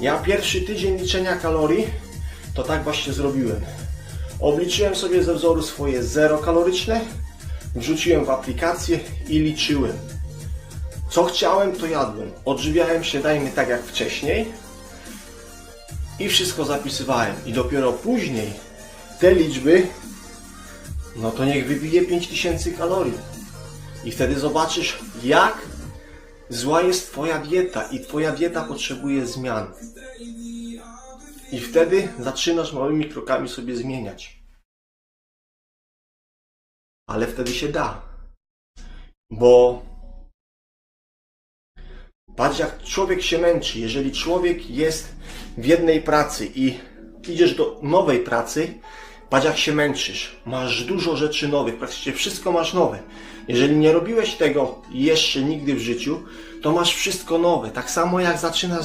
Ja pierwszy tydzień liczenia kalorii to tak właśnie zrobiłem. Obliczyłem sobie ze wzoru swoje zero kaloryczne, wrzuciłem w aplikację i liczyłem. Co chciałem, to jadłem. Odżywiałem się, dajmy tak jak wcześniej i wszystko zapisywałem. I dopiero później te liczby, no to niech wybije 5000 kalorii. I wtedy zobaczysz, jak zła jest Twoja dieta i Twoja dieta potrzebuje zmian. I wtedy zaczynasz małymi krokami sobie zmieniać. Ale wtedy się da. Bo patrz jak człowiek się męczy. Jeżeli człowiek jest w jednej pracy i idziesz do nowej pracy, patrz jak się męczysz. Masz dużo rzeczy nowych, praktycznie wszystko masz nowe. Jeżeli nie robiłeś tego jeszcze nigdy w życiu, to masz wszystko nowe. Tak samo jak zaczynasz